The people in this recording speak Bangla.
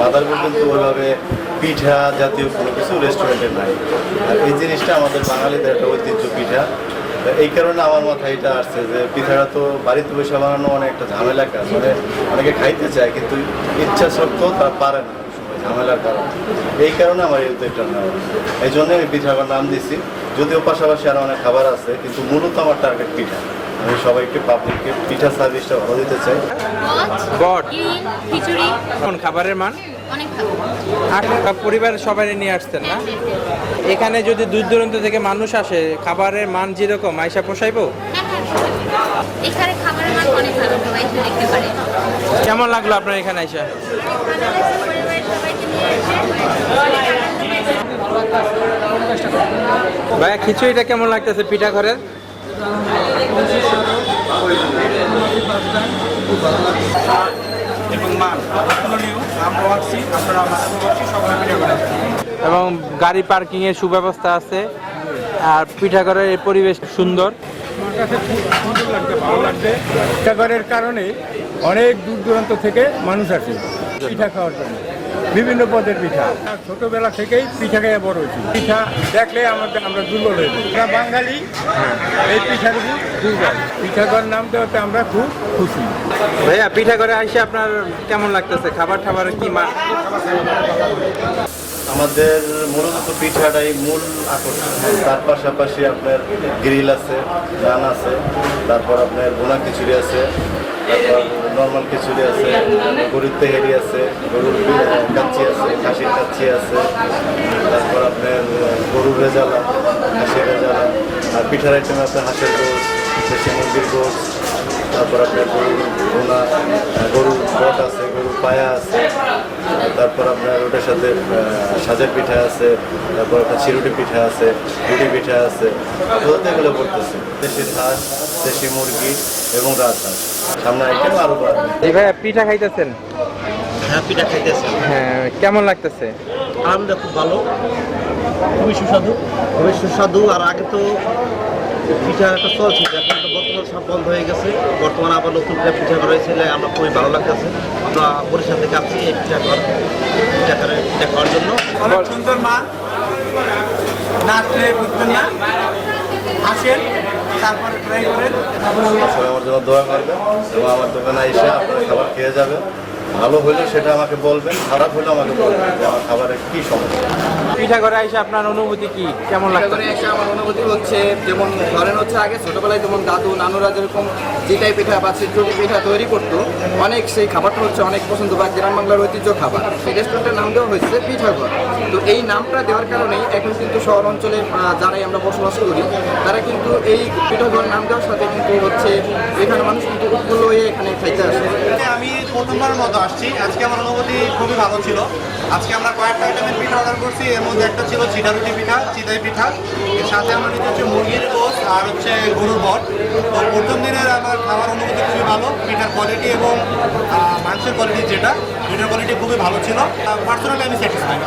মাদারপুর কিন্তু ওইভাবে পিঠা জাতীয় কোনো কিছু রেস্টুরেন্টে নাই। আর এই জিনিসটা আমাদের বাঙালিদের একটা ঐতিহ্য পিঠা। এই কারণে আমার মাথায় এটা আসছে যে পিঠাটা তো বাড়িতে বসে বানানো অনেক একটা ঝামেলা কাজ। মানে অনেকে খাইতে চায় কিন্তু ইচ্ছা সত্ত্বেও তার পারে না ঝামেলার কারণে। এই কারণে আমার এই উদ্যোগটা নেওয়া এই জন্য আমি পিঠাটার নাম দিছি যদিও পাশাপাশি আরও অনেক খাবার আছে, কিন্তু মূলত আমার টার্গেট পিঠা। আমি সবাইকে পাবলিককে পিঠা সার্ভিসটা ভালো দিতে চাই। বট। খিচুড়ি। কোন খাবারের মান? অনেক ভালো। আর পরিবারের সবাই নিয়ে আসছেন না? এখানে যদি দূর দূরান্ত থেকে মানুষ আসে খাবারের মান যেরকম আইসা পোষাইবো? হ্যাঁ হ্যাঁ এখানে খাবারের মান অনেক ভালো সবাই দেখতে পারে। কেমন লাগল আপনার এখানে এসে ভাইয়া খিচুড়িটা কেমন লাগতেছে পিঠা ঘরের? এবং মান তুলনীয় আমরা আসছি আপনারা আমাদের আসছি মিলে এবং গাড়ি পার্কিং এর সুব্যবস্থা আছে আর পিঠা ঘরের এই পরিবেশ সুন্দর। আমার কাছে খুব সুন্দর লাগছে ভালো লাগছে। পিঠাঘরের কারণে অনেক দূর দূরান্ত থেকে মানুষ আসে পিঠা খাওয়ার জন্য। বিভিন্ন পদের পিঠা। ছোটবেলা থেকেই পিঠা খেয়ে বড় হয়েছি। পিঠা দেখলে আমাদের আমরা দুর্বল হয়ে আমরা বাঙালি। এই উপর দুর্বল। পিঠাঘর নাম দেওয়াতে আমরা খুব খুশি। ভাইয়া পিঠা ঘরে আসে আপনার কেমন লাগতেছে? খাবার টাবার কি মান আমাদের মূলত পিঠাটাই মূল আকর্ষণ। তার পাশাপাশি আপনার গ্রিল আছে গান আছে, তারপর আপনার বোনা খিচুড়ি আছে, তারপর নর্মাল খিচুড়ি আছে, গরুর তেহেরি আছে, গরুর কাচ্চি আছে, খাসির কাচ্চি আছে, তারপর আপনার গরুর রেজালা, হাঁসের রেজালা, আর পিঠার আইটেমে আপনার হাঁসের গোস দেশি মুরগির গোস তারপর আপনার গরুর বোনা গরুর বট আছে, গরুর পায়া আছে তারপর আপনার ওটার সাথে সাজের পিঠা আছে তারপর আপনার চিরুটি পিঠা আছে রুটি পিঠা আছে কোথাতে এগুলো পড়তেছে দেশির হাঁস দেশি মুরগি এবং রাজহাঁস সামনে আইটেম আরও বাড়বে। এই ভাইয়া পিঠা খাইতেছেন? হ্যাঁ পিঠা খাইতেছে। হ্যাঁ কেমন লাগতেছে? আলহামদুলিল্লাহ খুব ভালো। খুবই সুস্বাদু। খুবই সুস্বাদু। আর আগে তো পিঠা একটা চল ছিল এখন তো বর্তমান সব বন্ধ হয়ে গেছে। বর্তমানে আবার নতুন করে পিঠা করা হয়েছিল আমরা খুবই ভালো লাগতেছে। আমরা বরিশাল থেকে আসছি এই পিঠা ঘর পিঠা করে পিঠা খাওয়ার জন্য। অনেক সুন্দর মান না আসলে বুঝবেন না। আসেন তারপরে ট্রাই করেন। সবাই আমার জন্য দোয়া করবেন। এবং আমার দোকানে এসে আপনারা খাবার খেয়ে যাবেন। ভালো হলে সেটা আমাকে বলবেন খারাপ হলে আমাকে বলবেন যে আমার খাবারের কী সমস্যা। পিঠা ঘরে আইসা আপনার অনুভূতি কি? কেমন লাগছে? এসে আমার অনুভূতি হচ্ছে যেমন ধরেন হচ্ছে আগে ছোটবেলায় যেমন দাদু নানুরা যেরকম জিটাই পিঠা বা চিত্রটি পিঠা তৈরি করতো অনেক সেই খাবারটা হচ্ছে অনেক পছন্দ বা গ্রাম বাংলার ঐতিহ্য খাবার। সেই রেস্টুরেন্টের নাম দেওয়া হয়েছে পিঠাঘর তো এই নামটা দেওয়ার কারণেই এখন কিন্তু শহর অঞ্চলে যারাই আমরা বসবাস করি তারা কিন্তু এই পিঠাঘর নাম দেওয়ার সাথে কিন্তু হচ্ছে এখানে মানুষ কিন্তু উৎফুল্ল হয়ে এখানে খাইতে আসে। আমি প্রথমবারের মতো আসছি। আজকে আমার অনুভূতি খুবই ভালো ছিল। আজকে আমরা কয়েকটা আইটেমের পিঠা অর্ডার করছি। এর মধ্যে একটা ছিল চিটারুটি পিঠা, চিতাই পিঠা। এর সাথে আমরা নিতে হচ্ছে মুরগির গোস আর হচ্ছে গরুর বট। তো প্রথম দিনের আমার খাবার অনুভূতি খুবই ভালো। পিঠার কোয়ালিটি এবং মাংসের কোয়ালিটি যেটা পিঠার কোয়ালিটি খুবই ভালো ছিল। পার্সোনালি আমি স্যাটিসফাইড